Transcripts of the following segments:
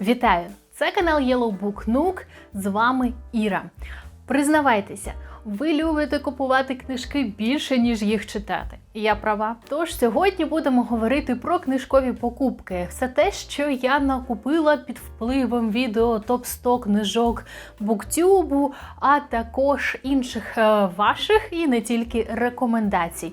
Вітаю! Це канал Yellow Book Nook, З вами Іра. Признавайтеся, ви любите купувати книжки більше, ніж їх читати. Я права. Тож сьогодні будемо говорити про книжкові покупки. Все те, що я накупила під впливом відео топ 100 книжок буктюбу, а також інших е, ваших і не тільки рекомендацій.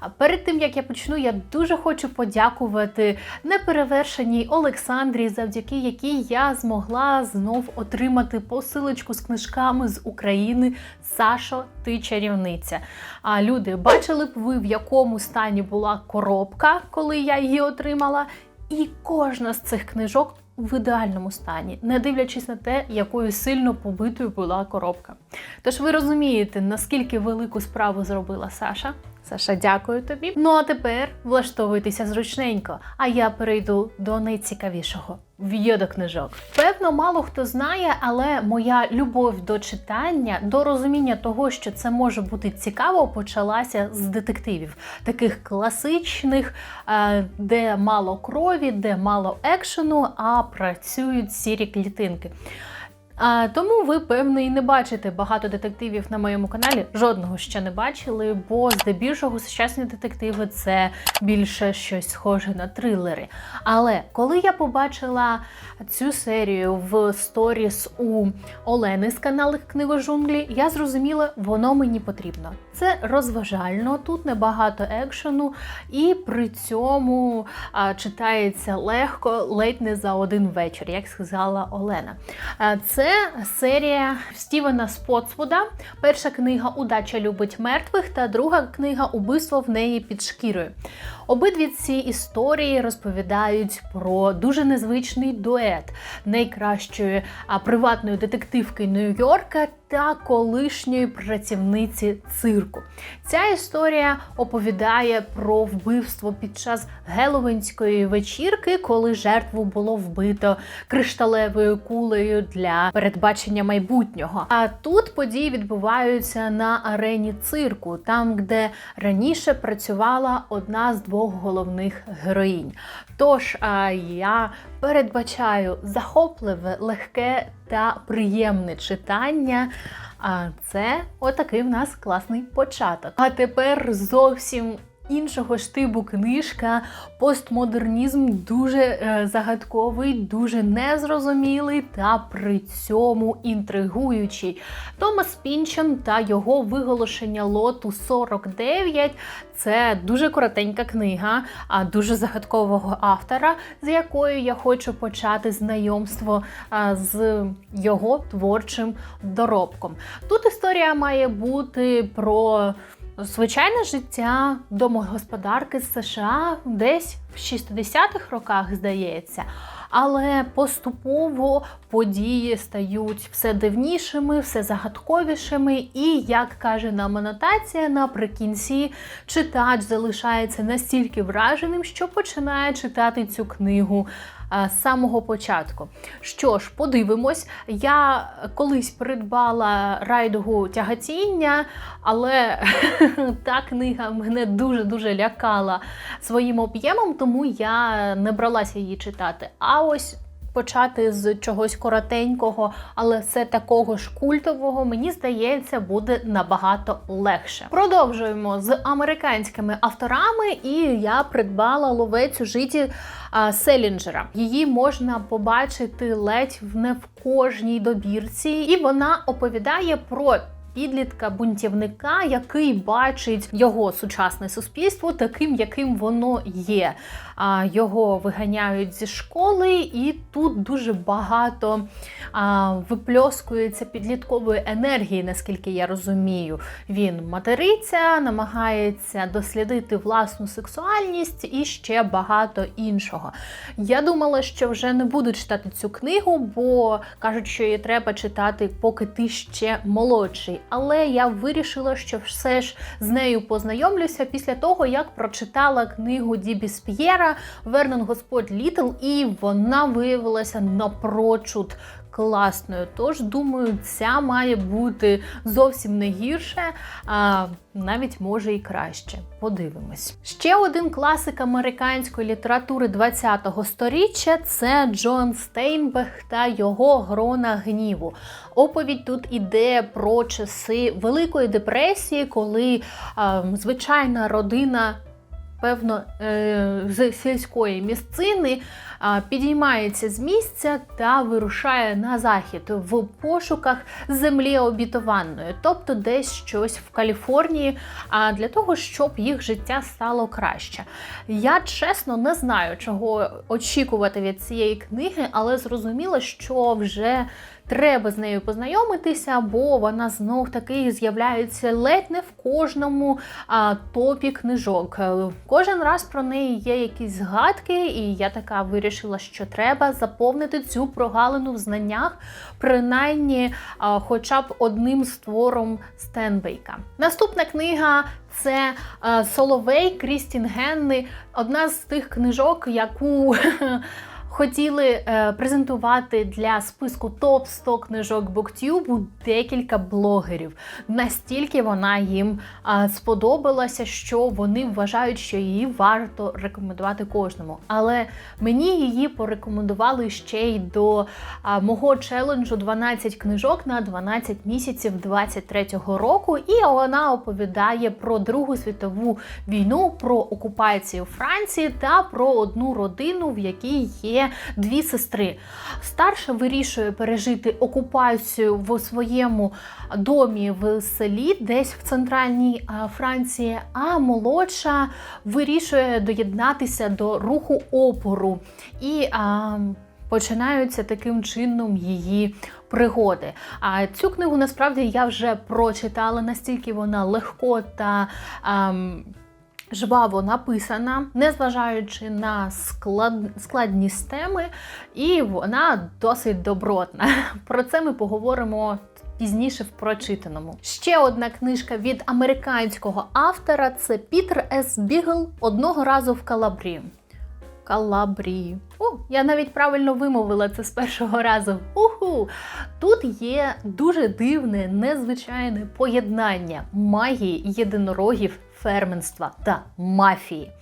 А перед тим як я почну, я дуже хочу подякувати неперевершеній Олександрі, завдяки якій я змогла знов отримати посилочку з книжками з України. Сашо, ти чарівниця. А люди, бачили б ви, в якому стані була коробка, коли я її отримала, і кожна з цих книжок. В ідеальному стані, не дивлячись на те, якою сильно побитою була коробка. Тож ви розумієте, наскільки велику справу зробила Саша. Саша, дякую тобі. Ну а тепер влаштовуйтеся зручненько, а я перейду до найцікавішого книжок. Певно, мало хто знає, але моя любов до читання, до розуміння того, що це може бути цікаво, почалася з детективів, таких класичних, е, де мало крові, де мало екшену, а працюють сірі клітинки. А, тому ви, певно, і не бачите багато детективів на моєму каналі. Жодного ще не бачили, бо здебільшого сучасні детективи це більше щось схоже на трилери. Але коли я побачила цю серію в сторіс у Олени з каналу Книгожунглі, я зрозуміла, воно мені потрібно. Це розважально, тут небагато екшену, і при цьому а, читається легко, ледь не за один вечір, як сказала Олена. А, це серія Стівена Спотсвуда. Перша книга Удача любить мертвих та друга книга Убивство в неї під шкірою. Обидві ці історії розповідають про дуже незвичний дует найкращої приватної детективки Нью-Йорка та колишньої працівниці цирку. Ця історія оповідає про вбивство під час геловинської вечірки, коли жертву було вбито кришталевою кулею для передбачення майбутнього. А тут події відбуваються на арені цирку, там, де раніше працювала одна з двох головних героїнь. Тож а, я передбачаю захопливе, легке та приємне читання. А це отакий в нас класний початок. А тепер зовсім іншого штибу книжка. Постмодернізм дуже е, загадковий, дуже незрозумілий та при цьому інтригуючий. Томас Пінчен та його виголошення лоту 49 це дуже коротенька книга, а дуже загадкового автора, з якою я хочу почати знайомство з його творчим доробком. Тут історія має бути про. Звичайне життя домогосподарки з США десь в 60-х роках, здається. Але поступово події стають все дивнішими, все загадковішими, і, як каже нам анотація, наприкінці читач залишається настільки враженим, що починає читати цю книгу з самого початку. Що ж, подивимось, я колись придбала райдугу тягатіння, але та книга мене дуже-дуже лякала своїм об'ємом, тому я не бралася її читати. А ось почати з чогось коротенького, але все такого ж культового, мені здається, буде набагато легше. Продовжуємо з американськими авторами, і я придбала ловець у житті Селінджера. Її можна побачити ледь не в кожній добірці, і вона оповідає про. Підлітка бунтівника, який бачить його сучасне суспільство таким, яким воно є. Його виганяють зі школи, і тут дуже багато випльоскується підліткової енергії, наскільки я розумію. Він материться, намагається дослідити власну сексуальність і ще багато іншого. Я думала, що вже не буду читати цю книгу, бо кажуть, що її треба читати, поки ти ще молодший. Але я вирішила, що все ж з нею познайомлюся після того, як прочитала книгу Дібі Сп'єра Вернон Господь Літл, і вона виявилася напрочуд класною. Тож, думаю, ця має бути зовсім не гірше, а навіть може і краще. Подивимось. Ще один класик американської літератури 20-го сторіччя це Джон Стейнбех та його грона гніву. Оповідь тут іде про часи Великої депресії, коли а, звичайна родина. Певно, е, з сільської місцини підіймається з місця та вирушає на захід в пошуках землі обітованої, тобто десь щось в Каліфорнії, а для того, щоб їх життя стало краще. Я чесно не знаю, чого очікувати від цієї книги, але зрозуміла, що вже треба з нею познайомитися, бо вона знов таки з'являється ледь не в кожному а, топі книжок. Кожен раз про неї є якісь згадки, і я така вирішила, що треба заповнити цю прогалину в знаннях, принаймні, хоча б одним створом Стенбейка. Наступна книга. Це Соловей Крістін Генни, одна з тих книжок, яку хотіли е, презентувати для списку топ 100 книжок BookTube декілька блогерів. Настільки вона їм сподобалася, що вони вважають, що її варто рекомендувати кожному. Але мені її порекомендували ще й до мого челенджу 12 книжок на 12 місяців 23-го року. І вона оповідає про Другу світову війну, про окупацію Франції та про одну родину, в якій є дві сестри. Старша вирішує пережити окупацію в своєму домі в селі, десь в центральній Франції, а молодша вирішує доєднатися до руху опору. І а, Починаються таким чином її пригоди. А цю книгу насправді я вже прочитала, настільки вона легко та. Ем, жваво написана, незважаючи на склад... складність теми, і вона досить добротна. Про це ми поговоримо. Пізніше в прочитаному. Ще одна книжка від американського автора це Пітер С. Бігл одного разу в Калабрі. Калабрі. О, я навіть правильно вимовила це з першого разу. Уху! Тут є дуже дивне, незвичайне поєднання магії єдинорогів ферменства та мафії.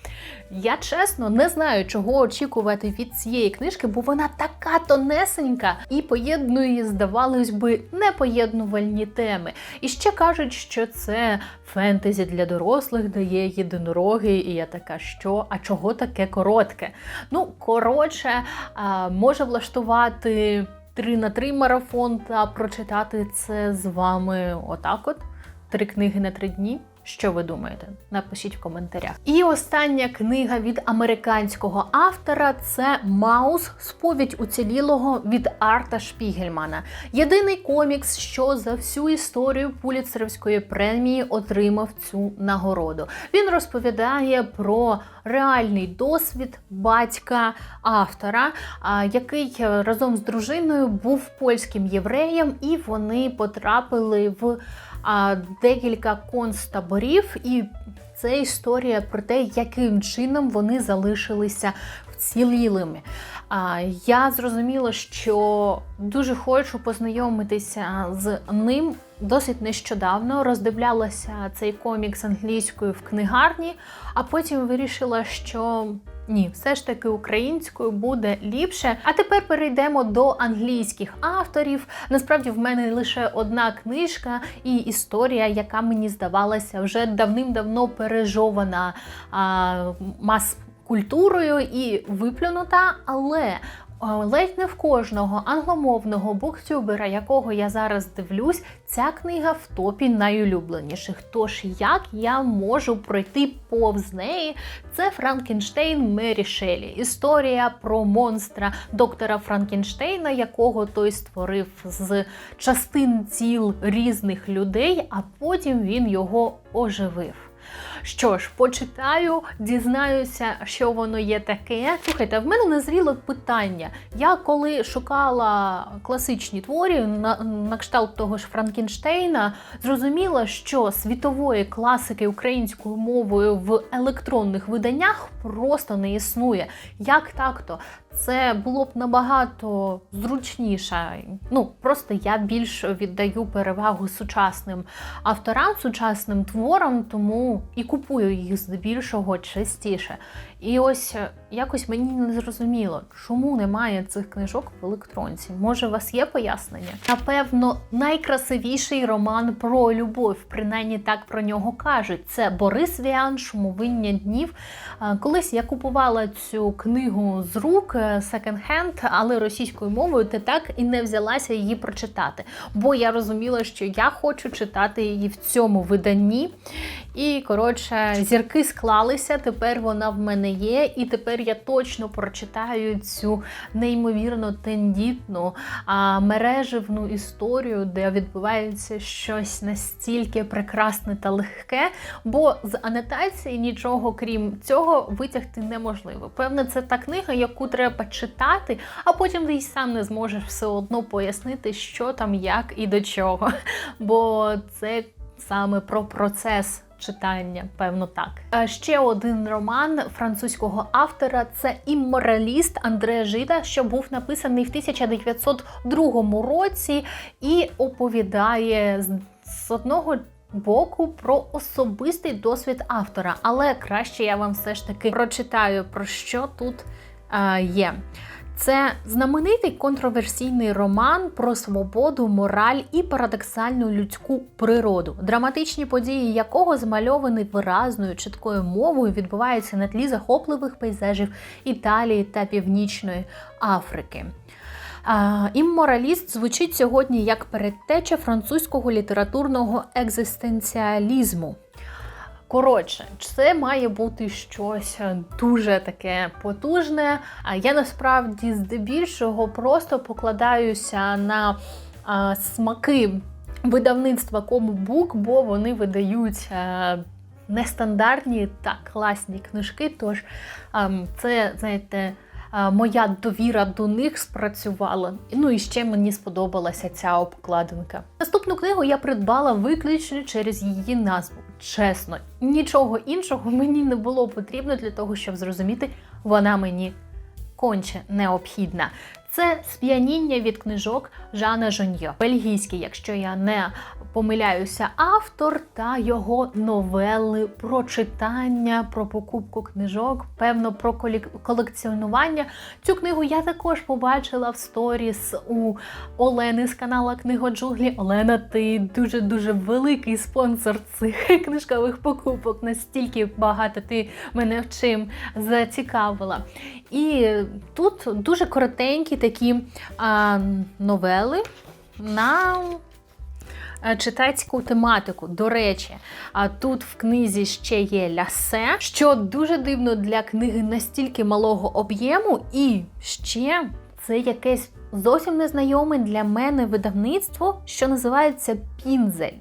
Я чесно не знаю, чого очікувати від цієї книжки, бо вона така тонесенька і поєднує, здавалось би, непоєднувальні теми. І ще кажуть, що це фентезі для дорослих, де є єдинороги, і я така, що, а чого таке коротке? Ну, коротше, може влаштувати 3 на 3 марафон та прочитати це з вами отак от. Три книги на три дні. Що ви думаєте? Напишіть в коментарях. І остання книга від американського автора це Маус Сповідь уцілілого від Арта Шпігельмана. Єдиний комікс, що за всю історію Пуліцерівської премії отримав цю нагороду. Він розповідає про реальний досвід батька автора, який разом з дружиною був польським євреєм, і вони потрапили в декілька концтаборів, і це історія про те, яким чином вони залишилися вцілілими. Я зрозуміла, що дуже хочу познайомитися з ним. Досить нещодавно роздивлялася цей комікс англійською в книгарні, а потім вирішила, що ні, все ж таки українською буде ліпше. А тепер перейдемо до англійських авторів. Насправді в мене лише одна книжка і історія, яка мені здавалася вже давним-давно пережована а, мас. Культурою і виплюнута, але ледь не в кожного англомовного буктюбера, якого я зараз дивлюсь, ця книга в топі найулюбленіших. Тож як я можу пройти повз неї? Це Франкенштейн Мері Шелі. Історія про монстра доктора Франкенштейна, якого той створив з частин тіл різних людей, а потім він його оживив. Що ж, почитаю, дізнаюся, що воно є таке. Слухайте, в мене назріло питання. Я коли шукала класичні творі на, на кшталт того ж Франкенштейна, зрозуміла, що світової класики українською мовою в електронних виданнях просто не існує. Як так-то? Це було б набагато зручніше. Ну просто я більш віддаю перевагу сучасним авторам, сучасним творам, тому і купую їх здебільшого частіше. І ось е, якось мені не зрозуміло, чому немає цих книжок в електронці. Може, у вас є пояснення? Напевно, найкрасивіший роман про любов, принаймні так про нього кажуть. Це Борис Віан, Шумовиння днів. Е, Колись я купувала цю книгу з рук секонд-хенд, але російською мовою та так і не взялася її прочитати. Бо я розуміла, що я хочу читати її в цьому виданні. І коротше, зірки склалися. Тепер вона в мене є, і тепер я точно прочитаю цю неймовірно тендітну а, мереживну історію, де відбувається щось настільки прекрасне та легке. Бо з анотації нічого крім цього витягти неможливо. Певне, це та книга, яку треба читати, а потім ти й сам не зможеш все одно пояснити, що там, як і до чого. Бо це саме про процес читання, певно, так. Ще один роман французького автора це іммораліст Андре Жида, що був написаний в 1902 році і оповідає з одного. Боку про особистий досвід автора, але краще я вам все ж таки прочитаю про що тут е, є. Це знаменитий контроверсійний роман про свободу, мораль і парадоксальну людську природу, драматичні події якого змальовані виразною чіткою мовою відбуваються на тлі захопливих пейзажів Італії та Північної Африки. А, Іммораліст звучить сьогодні як передтеча французького літературного екзистенціалізму. Коротше, це має бути щось дуже таке потужне. Я насправді здебільшого просто покладаюся на а, смаки видавництва Комбук, бо вони видають. а, Нестандартні та класні книжки, тож ем, це, знаєте, е, моя довіра до них спрацювала. Ну і ще мені сподобалася ця обкладинка. Наступну книгу я придбала виключно через її назву. Чесно, нічого іншого мені не було потрібно для того, щоб зрозуміти, вона мені конче необхідна. Це сп'яніння від книжок Жана Жоньо. Бельгійський, якщо я не помиляюся, автор та його новели про читання, про покупку книжок, певно, про колекціонування. Цю книгу я також побачила в сторіс у Олени з канала Книгоджуглі. Олена, ти дуже дуже великий спонсор цих книжкових покупок. Настільки багато ти мене в чим зацікавила. І тут дуже коротенькі такі а, новели на е, читацьку тематику. До речі, а тут в книзі ще є лясе, що дуже дивно для книги настільки малого об'єму, і ще це якесь зовсім незнайоме для мене видавництво, що називається Пінзель.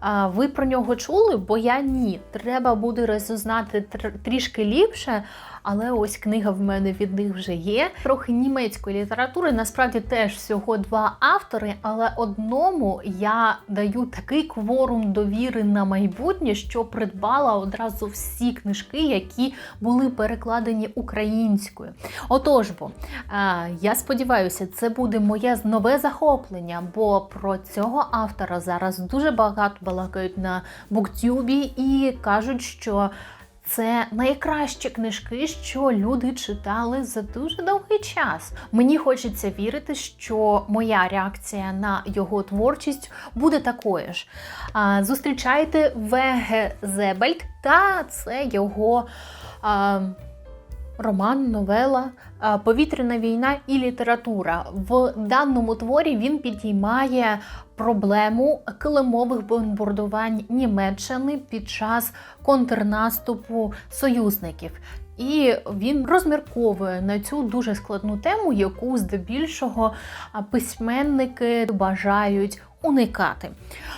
А, Ви про нього чули? Бо я ні. Треба буде розузнати тр- трішки ліпше, але ось книга в мене від них вже є. Трохи німецької літератури. Насправді теж всього два автори, але одному я даю такий кворум довіри на майбутнє, що придбала одразу всі книжки, які були перекладені українською. Отож бо, я сподіваюся, це буде моє нове захоплення, бо про цього автора зараз дуже багато балакають на буктюбі і кажуть, що це найкращі книжки, що люди читали за дуже довгий час. Мені хочеться вірити, що моя реакція на його творчість буде такою ж. Зустрічайте Веге Зебельт, та це його. А, Роман, новела, повітряна війна і література. В даному творі він підіймає проблему килимових бомбардувань Німеччини під час контрнаступу союзників. і він розмірковує на цю дуже складну тему, яку здебільшого письменники бажають уникати.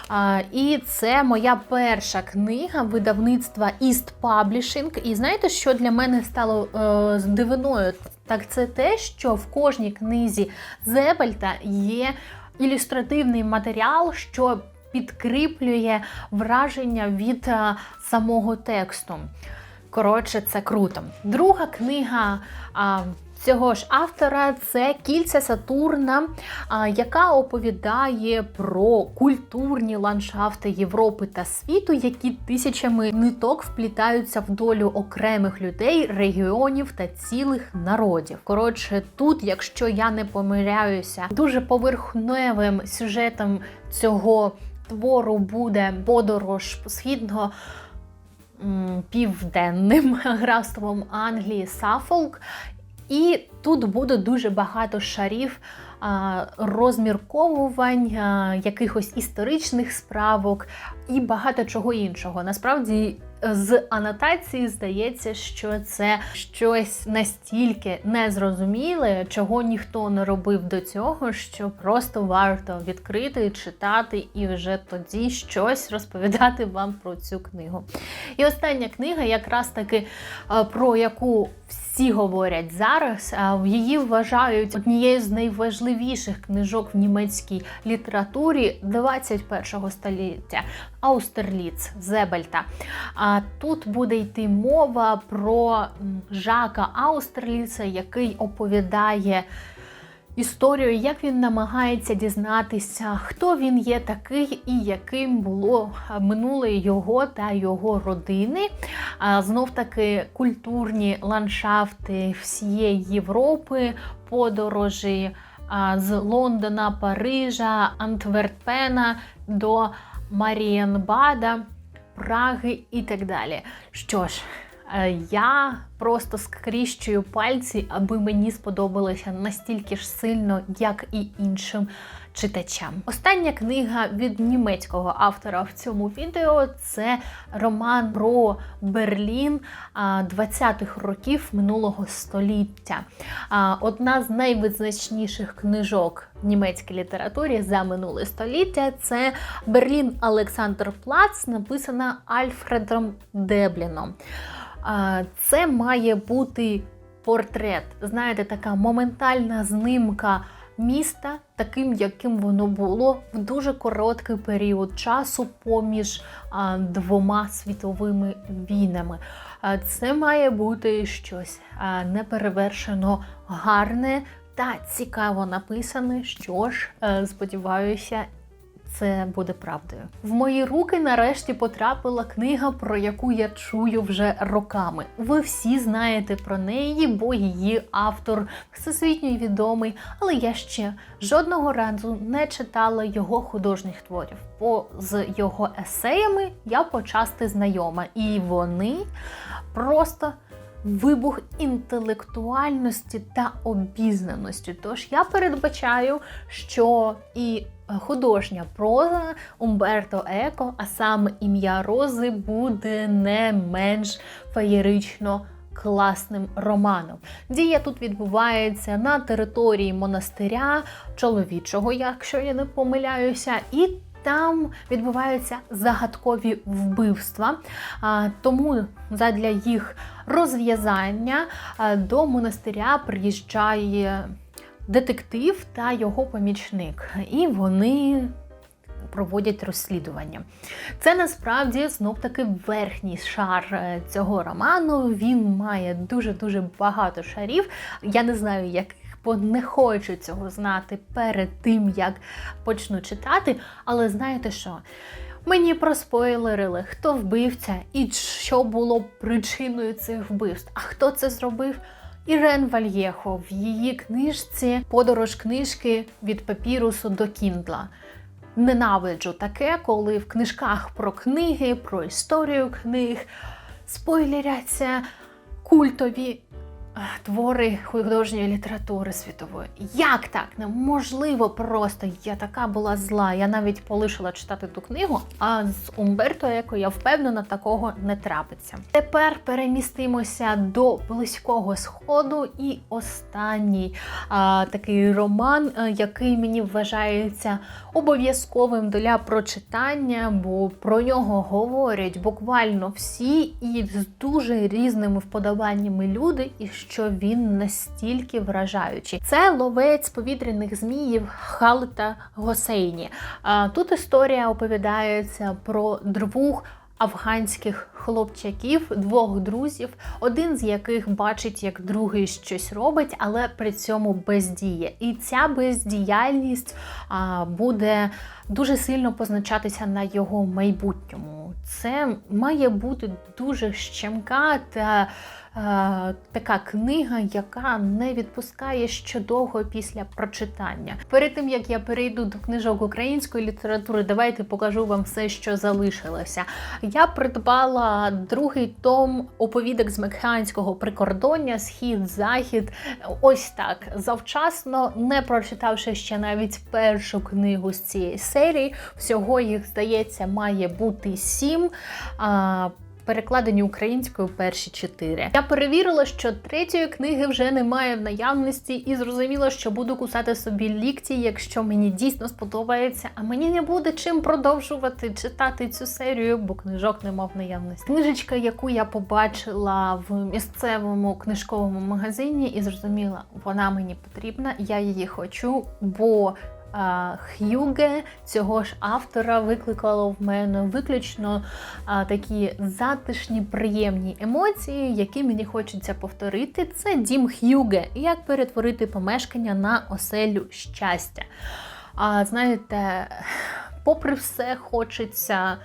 А, І це моя перша книга видавництва East Publishing. І знаєте, що для мене стало е, дивиною? Так це те, що в кожній книзі Зебельта є ілюстративний матеріал, що підкріплює враження від е, самого тексту. Коротше, це круто. Друга книга а, цього ж автора це Кільця Сатурна, яка оповідає про культурні ландшафти Європи та світу, які тисячами ниток вплітаються в долю окремих людей, регіонів та цілих народів. Коротше, тут, якщо я не помиляюся, дуже поверхневим сюжетом цього твору буде подорож східного південним графством Англії Сафолк. І тут буде дуже багато шарів розмірковувань, якихось історичних справок і багато чого іншого. Насправді, з анотації здається, що це щось настільки незрозуміле, чого ніхто не робив до цього, що просто варто відкрити, читати і вже тоді щось розповідати вам про цю книгу. І остання книга, якраз таки про яку всі говорять зараз, її вважають однією з найважливіших книжок в німецькій літературі 21 століття Аустерліц Зебельта. А тут буде йти мова про Жака Аустерліца, який оповідає історію, як він намагається дізнатися, хто він є такий і яким було минуле його та його родини. Знов таки культурні ландшафти всієї Європи, подорожі з Лондона, Парижа, Антверпена до Марієнбада, Праги і так далі. Що ж, е, я просто скріщую пальці, аби мені сподобалося настільки ж сильно, як і іншим читачам. Остання книга від німецького автора в цьому відео це роман про Берлін а, 20-х років минулого століття. Одна з найвизначніших книжок в німецькій літературі за минуле століття це Берлін Олександр Плац, написана Альфредом Дебліном. Це має бути портрет. Знаєте, така моментальна знимка міста, таким, яким воно було в дуже короткий період часу поміж двома світовими війнами. Це має бути щось неперевершено гарне та цікаво написане. Що ж, е, сподіваюся, це буде правдою. В мої руки нарешті потрапила книга, про яку я чую вже роками. Ви всі знаєте про неї, бо її автор всесвітньо відомий, але я ще жодного разу не читала його художніх творів. Бо з його есеями я почасти знайома, і вони просто. Вибух інтелектуальності та обізнаності. Тож я передбачаю, що і художня проза Умберто Еко, а саме ім'я Рози, буде не менш феєрично класним романом. Дія тут відбувається на території монастиря чоловічого, якщо я не помиляюся, і там відбуваються загадкові вбивства. Тому задля їх розв'язання до монастиря приїжджає детектив та його помічник, і вони проводять розслідування. Це насправді знов таки верхній шар е, цього роману. Він має дуже-дуже багато шарів. Я не знаю, яких, бо не хочу цього знати перед тим, як почну читати. Але знаєте що? Мені проспойлерили, хто вбивця і що було причиною цих вбивств. А хто це зробив? Ірен Вальєхо в її книжці Подорож книжки від папірусу до Кіндла. Ненавиджу таке, коли в книжках про книги, про історію книг спойлеряться культові твори художньої літератури світової. Як так? Неможливо просто. Я така була зла. Я навіть полишила читати ту книгу, а з Умберто Еко я впевнена, такого не трапиться. Тепер перемістимося до близького сходу і останній а, такий роман, а, який мені вважається обов'язковим для прочитання, бо про нього говорять буквально всі і з дуже різними вподобаннями люди, і що він настільки вражаючий. Це ловець повітряних зміїв Халта Госейні. Тут історія оповідається про двох афганських хлопчаків, двох друзів, один з яких бачить, як другий щось робить, але при цьому бездіє. І ця бездіяльність буде дуже сильно позначатися на його майбутньому. Це має бути дуже щемка та така книга, яка не відпускає ще довго після прочитання. Перед тим як я перейду до книжок української літератури, давайте покажу вам все, що залишилося. Я придбала другий том оповідок з мексиканського прикордоння, схід-захід. Ось так завчасно, не прочитавши ще навіть першу книгу з цієї серії. Всього їх здається має бути сім. Перекладені українською перші чотири. Я перевірила, що третьої книги вже немає в наявності, і зрозуміла, що буду кусати собі лікті, якщо мені дійсно сподобається. А мені не буде чим продовжувати читати цю серію, бо книжок нема в наявності. Книжечка, яку я побачила в місцевому книжковому магазині, і зрозуміла, вона мені потрібна. Я її хочу, бо Х'юге цього ж автора викликало в мене виключно такі затишні, приємні емоції, які мені хочеться повторити. Це дім Х'юге. Як перетворити помешкання на оселю щастя. А знаєте, попри все, хочеться.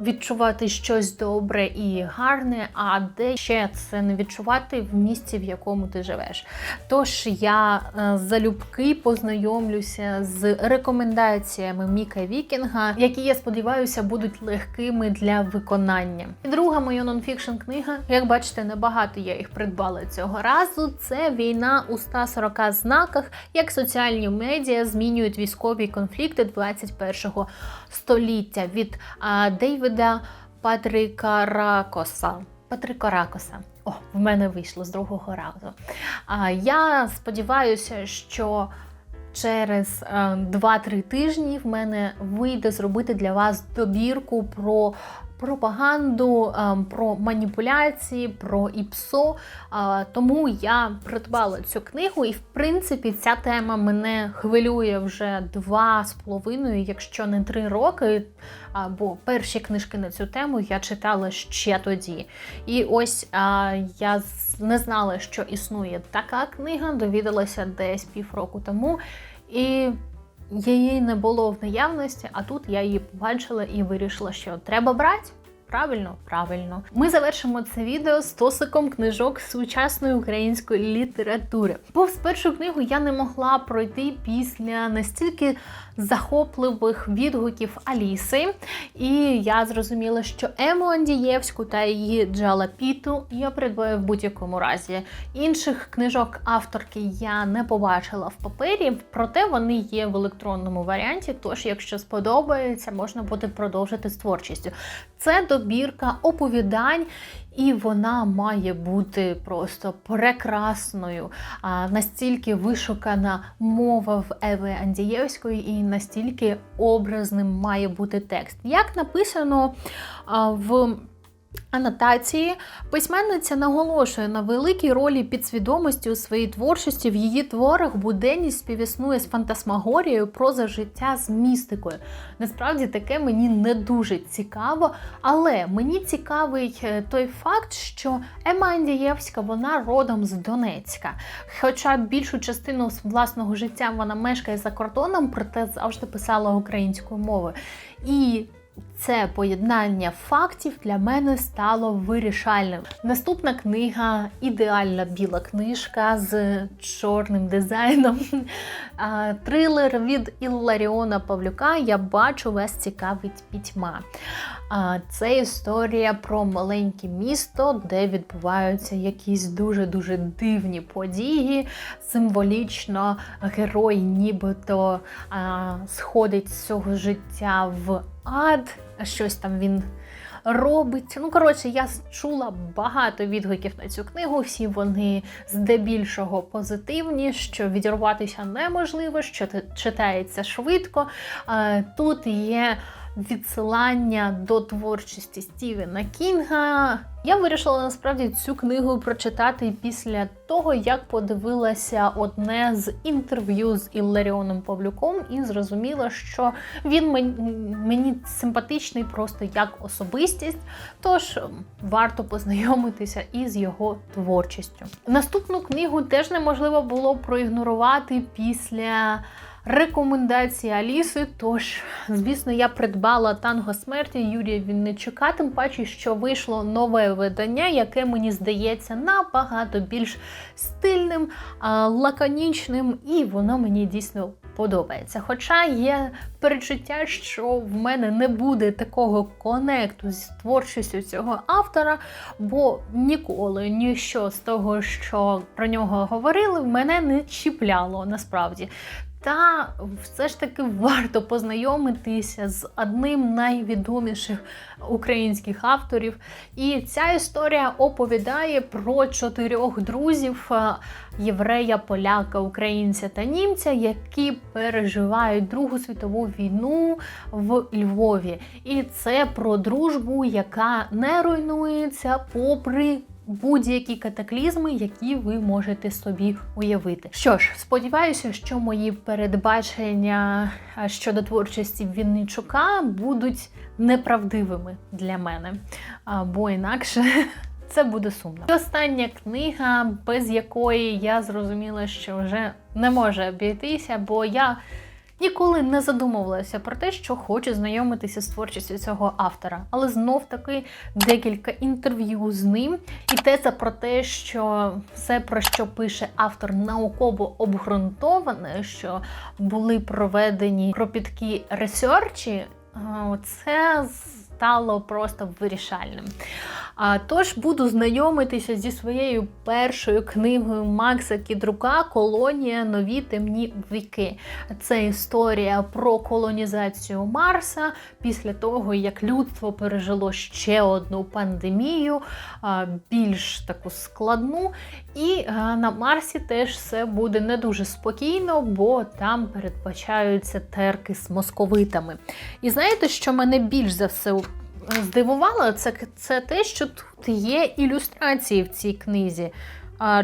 Відчувати щось добре і гарне, а де ще це не відчувати в місці, в якому ти живеш. Тож я е, залюбки познайомлюся з рекомендаціями Міка Вікінга, які я сподіваюся будуть легкими для виконання. І друга моя нонфікшн книга, як бачите, небагато я їх придбала цього разу. Це війна у 140 знаках, як соціальні медіа змінюють військові конфлікти 21-го століття від Дейвіда Патріка Ракоса. Патрика Ракоса. О, в мене вийшло з другого разу. А, я сподіваюся, що через е, 2-3 тижні в мене вийде зробити для вас добірку про пропаганду, е, про маніпуляції, про ІПСО. Е, Тому я придбала цю книгу, і в принципі ця тема мене хвилює вже два з половиною, якщо не три роки. Бо перші книжки на цю тему я читала ще тоді. І ось я не знала, що існує така книга, довідалася десь півроку тому. І її не було в наявності, а тут я її побачила і вирішила, що треба брати. Правильно, правильно. Ми завершимо це відео з тосиком книжок сучасної української літератури. Повз першу книгу я не могла пройти після настільки захопливих відгуків Аліси, і я зрозуміла, що Ему Андієвську та її Джала Піту я придбаю в будь-якому разі. Інших книжок авторки я не побачила в папері, проте вони є в електронному варіанті. Тож, якщо сподобається, можна буде продовжити з творчістю. Це добірка оповідань, і вона має бути просто прекрасною. Настільки вишукана мова в Еви Андієвської, і настільки образним має бути текст. Як написано в анотації, письменниця наголошує на великій ролі підсвідомості у своїй творчості в її творах буденність співіснує з фантасмагорією, проза життя з містикою. Насправді таке мені не дуже цікаво, але мені цікавий е, той факт, що Ема Андієвська вона родом з Донецька. Хоча більшу частину власного життя вона мешкає за кордоном, проте завжди писала українською мовою. І це поєднання фактів для мене стало вирішальним. Наступна книга ідеальна біла книжка з чорним дизайном. Трилер від Ілларіона Павлюка Я бачу вас цікавить пітьма. Це історія про маленьке місто, де відбуваються якісь дуже-дуже дивні події. Символічно герой нібито сходить з цього життя в ад, щось там він робить. Ну, коротше, я чула багато відгуків на цю книгу. Всі вони здебільшого позитивні, що відірватися неможливо, що читається швидко. Тут є відсилання до творчості Стівена Кінга. Я вирішила насправді цю книгу прочитати після того, як подивилася одне з інтерв'ю з Ілларіоном Павлюком, і зрозуміла, що він мені симпатичний просто як особистість. Тож ем, варто познайомитися із його творчістю. Наступну книгу теж неможливо було проігнорувати після. Рекомендації Аліси. Тож, звісно, я придбала танго смерті Юрія Вінничука, тим паче, що вийшло нове видання, яке мені здається набагато більш стильним, лаконічним, і воно мені дійсно подобається. Хоча є перечуття, що в мене не буде такого конекту з творчістю цього автора, бо ніколи ніщо з того, що про нього говорили, в мене не чіпляло насправді. Та все ж таки варто познайомитися з одним найвідоміших українських авторів. І ця історія оповідає про чотирьох друзів е, єврея, поляка, українця та німця, які переживають Другу світову війну в Львові. І це про дружбу, яка не руйнується попри будь-які катаклізми, які ви можете собі уявити. Що ж, сподіваюся, що мої передбачення щодо творчості Вінничука будуть неправдивими для мене, а, бо інакше. Це буде сумно. І остання книга, без якої я зрозуміла, що вже не може обійтися, бо я ніколи не задумувалася про те, що хочу знайомитися з творчістю цього автора. Але знов таки декілька інтерв'ю з ним. І те це про те, що все, про що пише автор, науково обґрунтоване, що були проведені кропіткі ресерчі, це стало просто вирішальним. А, Тож буду знайомитися зі своєю першою книгою Макса Кідрука Колонія Нові темні віки. Це історія про колонізацію Марса після того, як людство пережило ще одну пандемію, більш таку складну. І на Марсі теж все буде не дуже спокійно, бо там передбачаються терки з московитами. І знаєте, що мене більш за все здивувало, це, це те, що тут є ілюстрації в цій книзі.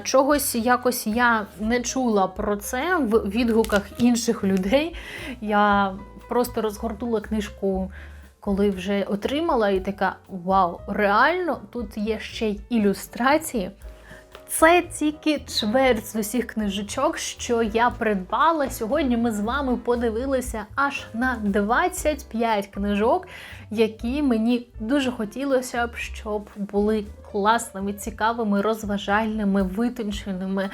Чогось якось я не чула про це в відгуках інших людей. Я просто розгорнула книжку, коли вже отримала, і така: вау, реально тут є ще й ілюстрації. Це тільки чверть з усіх книжечок, що я придбала. Сьогодні ми з вами подивилися аж на 25 книжок, які мені дуже хотілося б, щоб були класними, цікавими, розважальними, витонченими,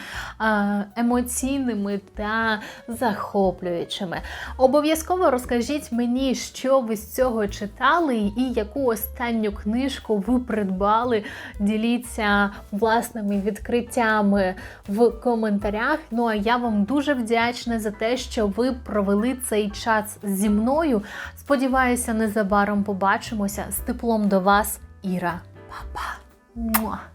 емоційними та захоплюючими. Обов'язково розкажіть мені, що ви з цього читали, і яку останню книжку ви придбали. Діліться власними відкриттями в коментарях. Ну а я вам дуже вдячна за те, що ви провели цей час зі мною. Сподіваюся, незабаром побачимося з теплом до вас, Іра. Па-па! 哇。